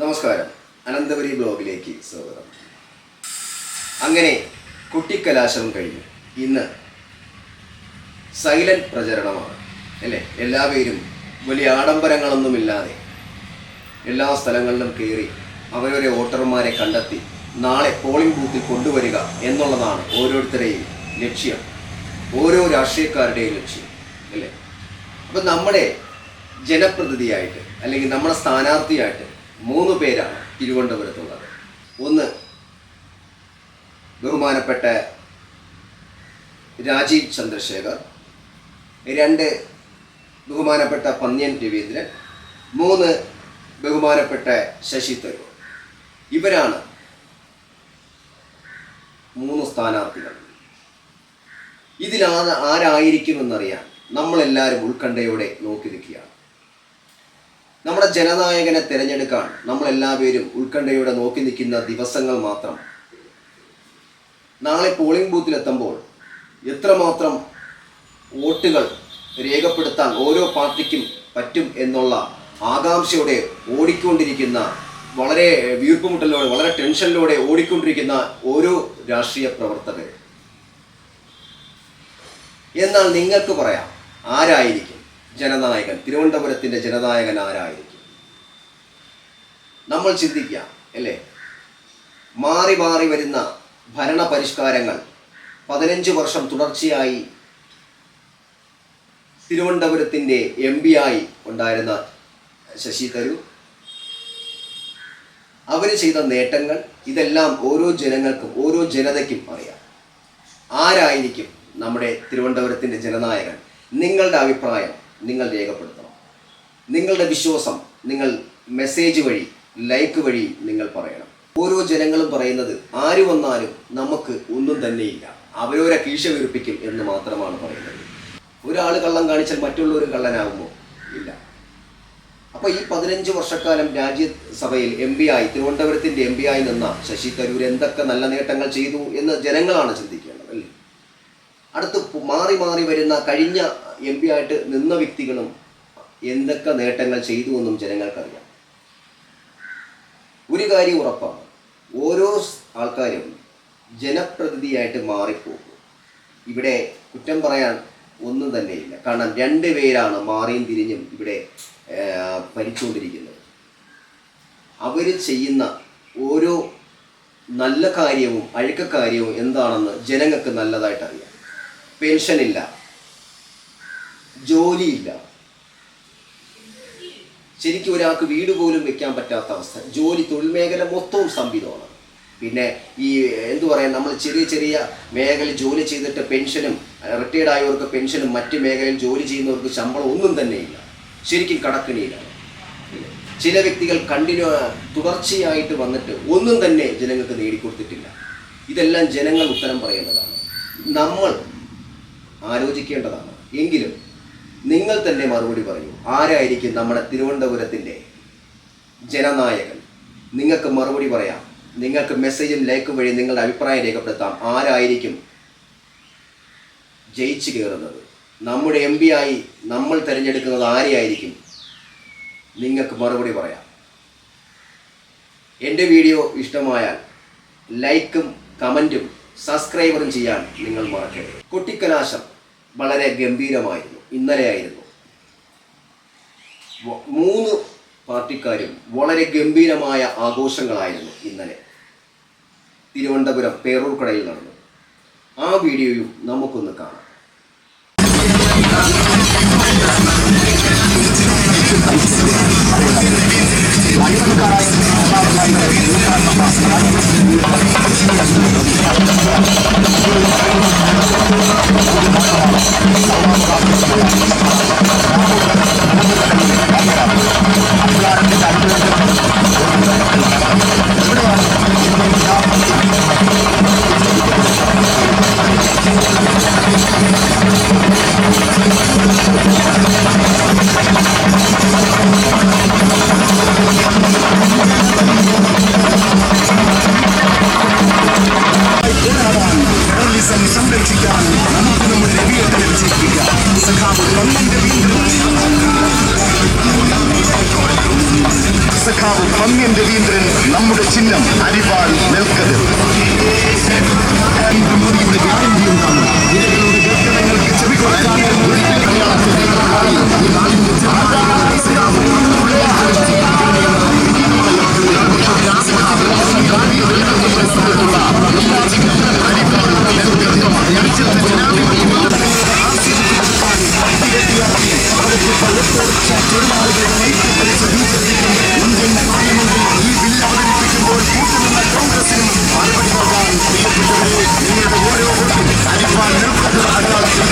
നമസ്കാരം. അനന്തപുരി ബ്ലോഗിലേക്ക് സ്വാഗതം. അങ്ങനെ കുട്ടിക്കലാശം കഴിഞ്ഞു. ഇന്ന് സൈലന്റ് പ്രചരണമാണ്. അല്ലേ? എല്ലാവരും വലിയ ആഡംബരങ്ങളൊന്നുമില്ലാതെ എല്ലാ സ്ഥലങ്ങളിലും കയറി അവരവരെ വോട്ടർമാരെ കണ്ടെത്തി നാളെ പോളിംഗ് ബൂത്തിൽ കൊണ്ടുവരിക എന്നുള്ളതാണ് ഓരോരുത്തരെയും ലക്ഷ്യം. ഓരോ രാഷ്ട്രീയക്കാരുടെയും ലക്ഷ്യം. അല്ലേ? അപ്പം നമ്മുടെ ജനപ്രതിനിധിയായിട്ട് അല്ലെങ്കിൽ നമ്മുടെ സ്ഥാനാർത്ഥിയായിട്ട് മൂന്ന് പേരാണ് തിരുവനന്തപുരത്തുള്ളത്. ഒന്ന് ബഹുമാനപ്പെട്ട രാജീവ് ചന്ദ്രശേഖർ രണ്ട് ബഹുമാനപ്പെട്ട പന്ന്യൻ രവീന്ദ്രൻ മൂന്ന് ബഹുമാനപ്പെട്ട ശശി തരൂർ. ഇവരാണ് മൂന്ന് സ്ഥാനാർത്ഥികൾ. ഇതിലാ ആരായിരിക്കുമെന്നറിയാൻ നമ്മളെല്ലാവരും ഉത്കണ്ഠയോടെ നോക്കി നിൽക്കുകയാണ്. നമ്മുടെ ജനനായകനെ തിരഞ്ഞെടുക്കാൻ നമ്മളെല്ലാവരും ഉത്കണ്ഠയോടെ നോക്കി നിൽക്കുന്ന ദിവസങ്ങൾ മാത്രം. നാളെ പോളിംഗ് ബൂത്തിലെത്തുമ്പോൾ എത്രമാത്രം വോട്ടുകൾ രേഖപ്പെടുത്താൻ ഓരോ പാർട്ടിക്കും പറ്റും എന്നുള്ള ആകാംക്ഷയോടെ ഓടിക്കൊണ്ടിരിക്കുന്ന വളരെ വീർപ്പുമുട്ടലോടെ വളരെ ടെൻഷനിലൂടെ ഓടിക്കൊണ്ടിരിക്കുന്ന ഓരോ രാഷ്ട്രീയ പ്രവർത്തകർ എന്നാൽ നിങ്ങൾക്ക് പറയാം ആരായിരിക്കും? ജനനായകൻ തിരുവനന്തപുരത്തിന്റെ ജനനായകൻ ആരായിരിക്കും? നമ്മൾ ചിന്തിക്കാം അല്ലേ? മാറി മാറി വരുന്ന ഭരണ പരിഷ്കാരങ്ങൾ പതിനഞ്ച് വർഷം തുടർച്ചയായി തിരുവനന്തപുരത്തിന്റെ എം പി ആയി ഉണ്ടായിരുന്ന ശശി തരൂർ. അവർ ചെയ്ത നേട്ടങ്ങൾ ഇതെല്ലാം ഓരോ ജനങ്ങൾക്കും ഓരോ ജനതയ്ക്കും അറിയാം. ആരായിരിക്കും നമ്മുടെ തിരുവനന്തപുരത്തിന്റെ ജനനായകൻ? നിങ്ങളുടെ അഭിപ്രായം? നിങ്ങൾ രേഖപ്പെടുത്തണം. നിങ്ങളുടെ വിശ്വാസം നിങ്ങൾ മെസ്സേജ് വഴി ലൈക്ക് വഴി നിങ്ങൾ പറയണം. ഓരോ ജനങ്ങളും പറയുന്നത് ആര് വന്നാലും നമുക്ക് ഒന്നും തന്നെയില്ല. അവരോരെ കീശ വീർപ്പിക്കും എന്ന് മാത്രമാണ് പറയുന്നത്. ഒരാൾ കള്ളം കാണിച്ചാൽ മറ്റുള്ളവർ കള്ളനാകുമോ ഇല്ല. അപ്പോൾ ഈ പതിനഞ്ച് വർഷക്കാലം രാജ്യസഭയിൽ എം പി ആയി തിരുവനന്തപുരത്തിന്റെ എം പി ആയി നിന്ന ശശി തരൂർ എന്തൊക്കെ നല്ല നേട്ടങ്ങൾ ചെയ്തു എന്ന് ജനങ്ങളാണ് ചിന്തിക്കേണ്ടത് അല്ലേ? അടുത്ത് മാറി മാറി വരുന്ന കഴിഞ്ഞ എം പി ആയിട്ട് നിന്ന വ്യക്തികളും എന്തൊക്കെ നേട്ടങ്ങൾ ചെയ്തു എന്നും ജനങ്ങൾക്കറിയാം. ഒരു കാര്യം ഉറപ്പാണ്. ഓരോ ആൾക്കാരും ജനപ്രതിനിധിയായിട്ട് മാറിപ്പോകും. ഇവിടെ കുറ്റം പറയാൻ ഒന്നും തന്നെയില്ല. കാരണം രണ്ട് പേരാണ് മാറിയും തിരിഞ്ഞും ഇവിടെ ഭരിച്ചുകൊണ്ടിരിക്കുന്നത് അവർ ചെയ്യുന്ന ഓരോ നല്ല കാര്യവും അഴുക്ക കാര്യവും എന്താണെന്ന് ജനങ്ങൾക്ക് നല്ലതായിട്ട് അറിയാം പെൻഷനില്ല. ജോലിയില്ല. ശരിക്കും ഒരാൾക്ക് വീട് പോലും വെക്കാൻ പറ്റാത്ത അവസ്ഥ. ജോലി തൊഴിൽ മേഖല മൊത്തവും സ്തംഭിതമാണ് പിന്നെ ഈ എന്തു പറയാ നമ്മൾ ചെറിയ ചെറിയ മേഖലയിൽ ജോലി ചെയ്തിട്ട് പെൻഷനും റിട്ടയർഡ് ആയവർക്ക് പെൻഷനും മറ്റ് മേഖലയിൽ ജോലി ചെയ്യുന്നവർക്ക് ശമ്പളം ഒന്നും തന്നെ ഇല്ല. ശരിക്കും കടക്കിണിയിലാണ്. ചില വ്യക്തികൾ കണ്ടിന്യൂ തുടർച്ചയായിട്ട് വന്നിട്ട് ഒന്നും തന്നെ ജനങ്ങൾക്ക് നേടിക്കൊടുത്തിട്ടില്ല. ഇതെല്ലാം ജനങ്ങൾ ഉത്തരം പറയേണ്ടതാണ്. നമ്മൾ ആലോചിക്കേണ്ടതാണ്. എങ്കിലും നിങ്ങൾ തന്നെ മറുപടി പറയൂ. ആരായിരിക്കും നമ്മുടെ തിരുവനന്തപുരത്തിന്റെ ജനനായകൻ? നിങ്ങൾക്ക് മറുപടി പറയാം. നിങ്ങൾക്ക് മെസ്സേജും ലൈക്കും വഴി നിങ്ങളുടെ അഭിപ്രായം രേഖപ്പെടുത്താം. ആരായിരിക്കും ജയിച്ചു കയറുന്നത്? നമ്മുടെ എം പി ആയി നമ്മൾ തിരഞ്ഞെടുക്കുന്നത് ആരെയായിരിക്കും? നിങ്ങൾക്ക് മറുപടി പറയാം. എന്റെ വീഡിയോ ഇഷ്ടമായാൽ ലൈക്കും കമന്റും സബ്സ്ക്രൈബറും ചെയ്യാൻ നിങ്ങൾ മറക്കരുത്. കുട്ടിക്കലാശം വളരെ ഗംഭീരമായിരുന്നു. ഇന്നലെയായിരുന്നു. മൂന്ന് പാർട്ടിക്കാരും വളരെ ഗംഭീരമായ ആഘോഷങ്ങളായിരുന്നു ഇന്നലെ. തിരുവനന്തപുരം പേരൂർക്കടയിൽ നടന്നു. ആ വീഡിയോയും നമുക്കൊന്ന് കാണാം. പോലീസം സംരക്ഷിക്കാൻ നമുക്ക് നമ്മുടെ വീട്ടിൽ വിജയിപ്പിക്കാം സഖാവ് പന്നിന്റെ വീട്ടിൽ സഖാവ് രവീന്ദ്രൻ നമ്മുടെ ചിഹ്നം അരിവാൾ നെൽക്കതിർ. നരേന്ദ്രമോദിയുടെ ഗ്യാരണ്ടി ഉണ്ടാകും നിങ്ങളുടെ ഓരോ അരിവാൾ നിൽക്കുന്ന